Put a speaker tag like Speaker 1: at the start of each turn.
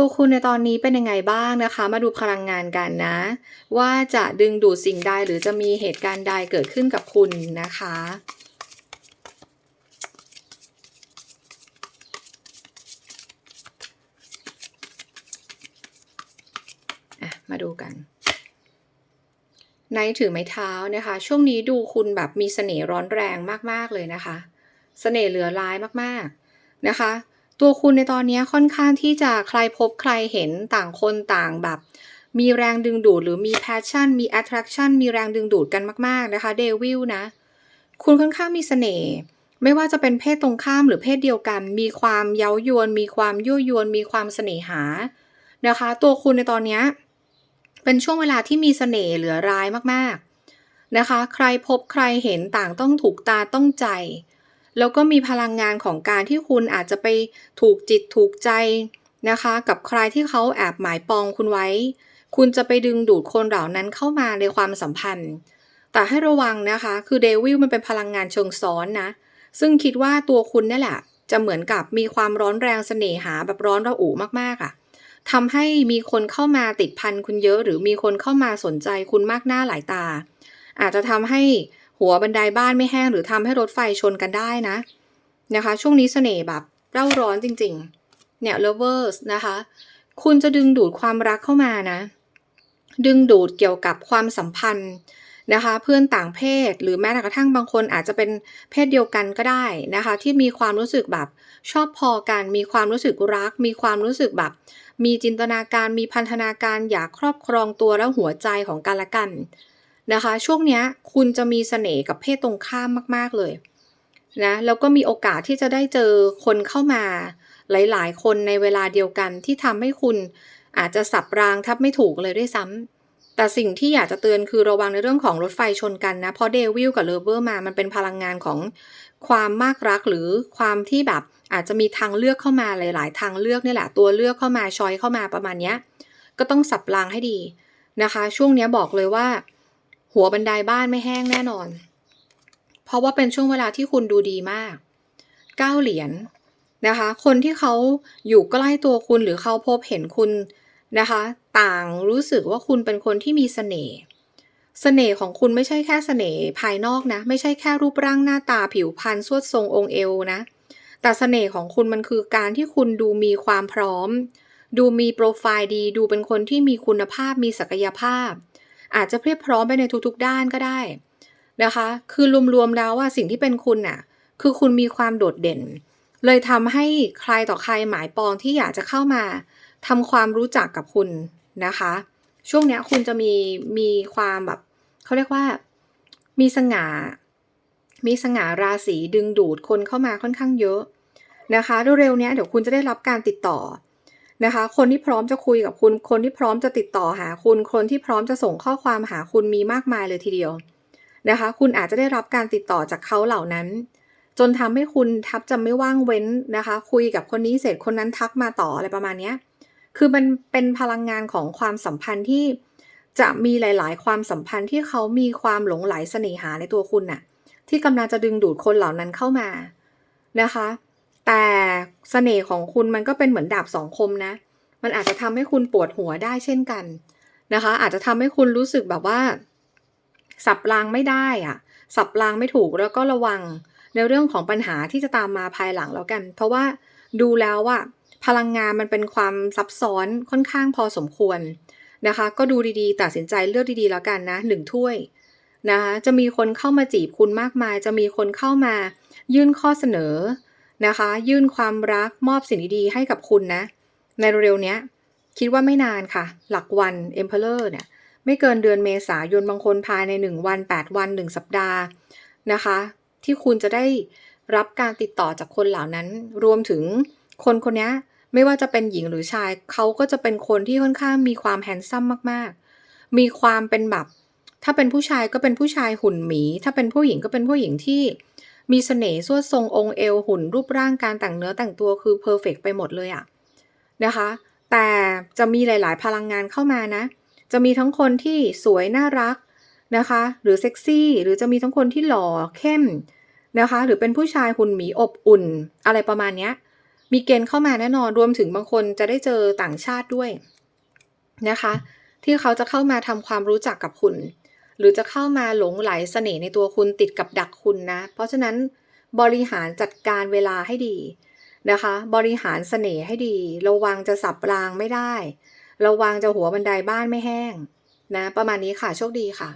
Speaker 1: ตัวคุณในตอนนี้เป็นยังไงบ้างนะคะ มาดูพลังงานกันนะ ว่าจะดึงดูดสิ่งใดหรือจะมีเหตุการณ์ใดเกิดขึ้นกับคุณนะคะมาดูกันในถือไม้เท้านะคะ ช่วงนี้ดูคุณแบบมีเสน่ห์ร้อนแรงมากๆเลยนะคะ เสน่ห์เหลือร้ายมากๆนะคะ ตัวคุณในตอนนี้ค่อนข้างที่จะใครพบใครเห็นต่างคนต่างแบบ มีแรงดึงดูดหรือมี passion มี attraction มีแรงดึงดูดกันมาก ๆ นะคะเดวิลนะ คุณค่อนข้างมีเสน่ห์ไม่ว่าจะเป็นเพศตรงข้ามหรือเพศเดียวกัน มีความเย้ายวน มีความยั่วยวน มีความเสน่หานะคะ ตัวคุณในตอนนี้เป็นช่วงเวลาที่มีเสน่ห์เหลือร้ายมากๆนะคะ ใครพบใครเห็นต่างต้องถูกตาต้องใจ แล้วก็มีพลังงานของการที่คุณอาจจะไปถูกจิตถูกใจนะคะ กับใครที่เขาแอบหมายปองคุณไว้ คุณจะไปดึงดูดคนเหล่านั้นเข้ามาในความสัมพันธ์ แต่ให้ระวังนะคะ คือเดวิลมันเป็นพลังงานเชิงซ้อนนะ ซึ่งคิดว่าตัวคุณนี่แหละ จะเหมือนกับมีความร้อนแรงเสน่หาแบบร้อนระอุมากๆอะ่ะทำให้มีคนเข้ามาติดพันคุณเยอะ หรือมีคนเข้ามาสนใจคุณมากหน้าหลายตา อาจจะทำให้ หัวบันไดบ้านไม่แห้งหรือทำให้รถไฟชนกันได้นะ นะคะ ช่วงนี้เสน่ห์แบบเร่าร้อนจริงๆ เนี่ย lovers นะคะ คุณจะดึงดูดความรักเข้ามานะ ดึงดูดเกี่ยวกับความสัมพันธ์นะคะ เพื่อนต่างเพศหรือแม้กระทั่งบางคนอาจจะเป็นเพศเดียวกันก็ได้นะคะ ที่มีความรู้สึกแบบชอบพอกัน มีความรู้สึกรัก มีความรู้สึกแบบ มีจินตนาการมีพันธนาการอยากครอบครองตัวและหัวใจของกันและกัน นะคะ ช่วงนี้คุณจะมีเสน่ห์กับเพศตรงข้ามมาก ๆ เลยนะแล้วก็มีโอกาสที่จะได้เจอคนเข้ามาหลาย ๆ คนในเวลาเดียวกันที่ทำให้คุณอาจจะสับรางทับไม่ถูกเลยด้วยซ้ำแต่สิ่งที่อยากจะเตือนคือระวังในเรื่องของรถไฟชนกันนะ เพราะเดวิลกับเลเวอร์มามันเป็นพลังงานของความมากรักหรือความที่แบบอาจจะมีทางเลือกเข้ามาหลาย ๆ ทางเลือกนี่แหละตัวเลือกเข้ามาชอยเข้ามาประมาณเนี้ยก็ต้องสับรางให้ดีนะคะ ช่วงนี้บอกเลยว่า หัวบันไดบ้านไม่แห้งแน่นอน เพราะว่าเป็นช่วงเวลาที่คุณดูดีมากเก้าเหรียญนะคะ คนที่เขาอยู่ใกล้ตัวคุณหรือเขาพบเห็นคุณนะคะ ต่างรู้สึกว่าคุณเป็นคนที่มีเสน่ห์ เสน่ห์ของคุณไม่ใช่แค่เสน่ห์ภายนอกนะ ไม่ใช่แค่รูปร่างหน้าตาผิวพรรณสวดทรงองค์เอวนะ แต่เสน่ห์ของคุณมันคือการที่คุณดูมีความพร้อม ดูมีโปรไฟล์ดี ดูเป็นคนที่มีคุณภาพ มีศักยภาพ อาจจะเพียบพร้อมไปในทุกๆด้านก็ได้นะคะ คือรวมๆแล้วว่าสิ่งที่เป็นคุณน่ะ คือคุณมีความโดดเด่น เลยทำให้ใครต่อใครหมายปองที่อยากจะเข้ามาทำความรู้จักกับคุณนะคะ ช่วงเนี้ยคุณจะมีมีความแบบเขาเรียกว่ามีสง่า มีสง่าราศีดึงดูดคนเข้ามาค่อนข้างเยอะนะคะเร็วๆเนี้ยเดี๋ยวคุณจะได้รับการติดต่อ นะคะ คนที่พร้อมจะคุยกับคุณ คนที่พร้อมจะติดต่อหาคุณ คนที่พร้อมจะส่งข้อความหาคุณมีมากมายเลยทีเดียวนะคะ คุณอาจจะได้รับการติดต่อจากเขาเหล่านั้น จนทำให้คุณทับจะไม่ว่างเว้นนะคะ คุยกับคนนี้เสร็จคนนั้นทักมาต่ออะไรประมาณนี้คือมันเป็นพลังงานของความสัมพันธ์ที่จะมีหลาย ๆ ความสัมพันธ์ที่เขามีความหลงไหลเสน่หาในตัวคุณน่ะ ที่กำลังจะดึงดูดคนเหล่านั้นเข้ามานะคะ แต่เสน่ห์ของคุณมันก็เป็นเหมือนดาบสองคมนะ มันอาจจะทำให้คุณปวดหัวได้เช่นกันนะคะ อาจจะทำให้คุณรู้สึกแบบว่า สับรางไม่ได้อะสับรางไม่ถูกแล้วก็ระวังในเรื่องของปัญหาที่จะตามมาภายหลังแล้วกัน เพราะว่าดูแล้วว่าพลังงานมันเป็นความซับซ้อนค่อนข้างพอสมควรนะคะ ก็ดูดีๆ ตัดสินใจเลือกดีๆแล้วกันนะหนึ่งถ้วยนะคะจะมีคนเข้ามาจีบคุณมากมาย จะมีคนเข้ามายื่นข้อเสนอ นะคะ ยื่นความรักมอบสิ่งดีๆให้กับคุณนะ ในเร็วๆนี้คิดว่าไม่นานค่ะ หลักวัน Emperor เนี่ยไม่เกินเดือนเมษายนบางคนภายใน 1 วัน 8 วัน 1 สัปดาห์นะคะ ที่คุณจะได้รับการติดต่อจากคนเหล่านั้น รวมถึงคนคนนี้ไม่ว่าจะเป็นหญิงหรือชาย เขาก็จะเป็นคนที่ค่อนข้างมีความแฮนซัมมากๆ มีความเป็นแบบ ถ้าเป็นผู้ชายก็เป็นผู้ชายหุ่นหมี ถ้าเป็นผู้หญิงก็เป็นผู้หญิงที่ มีเสน่ห์สวดทรงองค์เอวหุ่นรูปร่างการแต่งเนื้อแต่งตัวคือเพอร์เฟกไปหมดเลยอะนะคะ แต่จะมีหลาย ๆ พลังงานเข้ามานะ จะมีทั้งคนที่สวยน่ารักนะคะ หรือเซ็กซี่ หรือจะมีทั้งคนที่หล่อเข้มนะคะ หรือเป็นผู้ชายหุ่นหมีอบอุ่น อะไรประมาณเนี้ยมีเกณฑ์เข้ามาแน่นอนรวมถึงบางคนจะได้เจอต่างชาติด้วยนะคะ ที่เขาจะเข้ามาทำความรู้จักกับคุณ หรือจะเข้ามาหลงไหลเสน่ห์ในตัวคุณติดกับดักคุณนะ เพราะฉะนั้นบริหารจัดการเวลาให้ดีนะคะ บริหารเสน่ห์ให้ดี ระวังจะสับรางไม่ได้ ระวังจะหัวบันไดบ้านไม่แห้งนะ ประมาณนี้ค่ะ โชคดีค่ะ